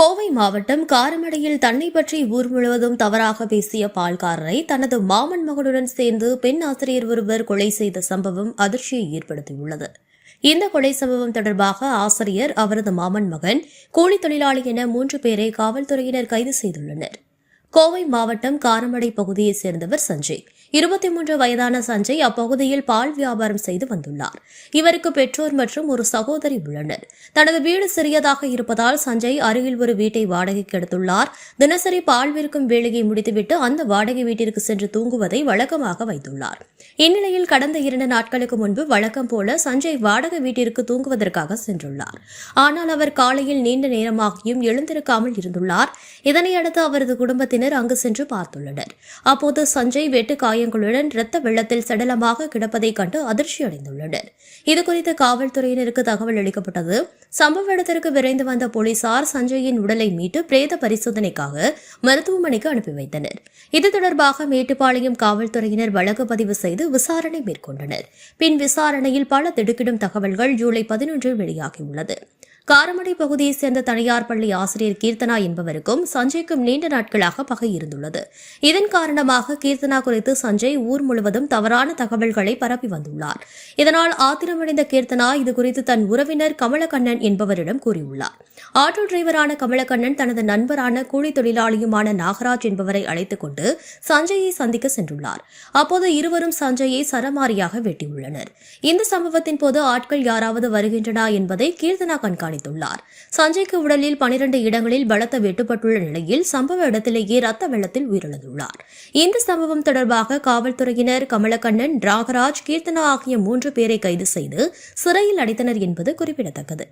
கோவை மாவட்டம் காரமடையில் தன்னை பற்றி ஊர் முழுவதும் தவறாக பேசிய பால்காரரை தனது மாமன் மகனுடன் சேர்ந்து பெண் ஆசிரியர் ஒருவர் கொலை செய்த சம்பவம் அதிர்ச்சியை ஏற்படுத்தியுள்ளது. இந்த கொலை சம்பவம் தொடர்பாக ஆசிரியர் அவரது மாமன் மகன் கூலி தொழிலாளி என மூன்று பேரை காவல்துறையினர் கைது செய்துள்ளனர். கோவை மாவட்டம் காரமடை பகுதியைச் சேர்ந்தவர் சஞ்சய். இருபத்தி மூன்று வயதான சஞ்சய் அப்பகுதியில் பால் வியாபாரம் செய்து வந்துள்ளார். இவருக்கு பெற்றோர் மற்றும் ஒரு சகோதரி உள்ளனர். தனது வீடு சிறியதாக இருப்பதால் சஞ்சய் அருகில் ஒரு வீட்டை வாடகைக்கு எடுத்துள்ளார். தினசரி பால் விற்கும் வேலையை முடித்துவிட்டு அந்த வாடகை வீட்டிற்கு சென்று தூங்குவதை வழக்கமாக வைத்துள்ளார். இந்நிலையில் கடந்த இரண்டு நாட்களுக்கு முன்பு வழக்கம் போல சஞ்சய் வாடகை வீட்டிற்கு தூங்குவதற்காக சென்றுள்ளார். ஆனால் அவர் காலையில் நீண்ட நேரமாகியும் எழுந்திருக்காமல் இருந்துள்ளார். இதனையடுத்து அவரது குடும்பத்தினர் அங்கு சென்று பார்த்துள்ளனர். அப்போது சஞ்சய் வெட்டு காயங்களுடன் இரத்த வெள்ளத்தில் சடலமாக கிடப்பதைக் கண்டு அதிர்ச்சியடைந்துள்ளனர். இதுகுறித்து காவல்துறையினருக்கு தகவல் அளிக்கப்பட்டது. சம்பவ இடத்திற்கு விரைந்து வந்த போலீசார் சஞ்சயின் உடலை மீட்டு பிரேத பரிசோதனைக்காக மருத்துவமனைக்கு அனுப்பி வைத்தனர். இது தொடர்பாக மேட்டுப்பாளையம் காவல்துறையினர் வழக்கு பதிவு செய்து விசாரணை மேற்கொண்டனர். பின் விசாரணையில் பல திடுக்கிடும் தகவல்கள் ஜூலை பதினொன்றில் வெளியாகியுள்ளது. காரமடை பகுதியைச் சேர்ந்த தனியார் பள்ளி ஆசிரியர் கீர்த்தனா என்பவருக்கும் சஞ்சய்க்கும் நீண்ட நாட்களாக பகை இருந்துள்ளது. இதன் காரணமாக கீர்த்தனா குறித்து சஞ்சய் ஊர் முழுவதும் தவறான தகவல்களை பரப்பி வந்துள்ளார். இதனால் ஆத்திரமடைந்த கீர்த்தனா இதுகுறித்து தன் உறவினர் கமலக்கண்ணன் என்பவரிடம் கூறியுள்ளார். ஆட்டோ டிரைவரான கமலக்கண்ணன் தனது நண்பரான கூலி தொழிலாளியுமான நாகராஜ் என்பவரை அழைத்துக் கொண்டு சஞ்சயை சந்திக்க சென்றுள்ளார். அப்போது இருவரும் சஞ்சயை சரமாரியாக வெட்டியுள்ளனர். இந்த சம்பவத்தின் போது ஆட்கள் யாராவது வருகின்றனா என்பதை கீர்த்தனா கண்காணித்துள்ளார் சஞ்சய்க்கு உடலில் பனிரண்டு இடங்களில் பலத்த வெட்டுப்பட்டுள்ள நிலையில் சம்பவ இடத்திலேயே ரத்த வெள்ளத்தில் உயிரிழந்துள்ளார். இந்த சம்பவம் தொடர்பாக காவல்துறையினர் கமலக்கண்ணன் ராகராஜ் கீர்த்தனா ஆகிய மூன்று பேரை கைது செய்து சிறையில் அடைத்தனர் என்பது குறிப்பிடத்தக்கது.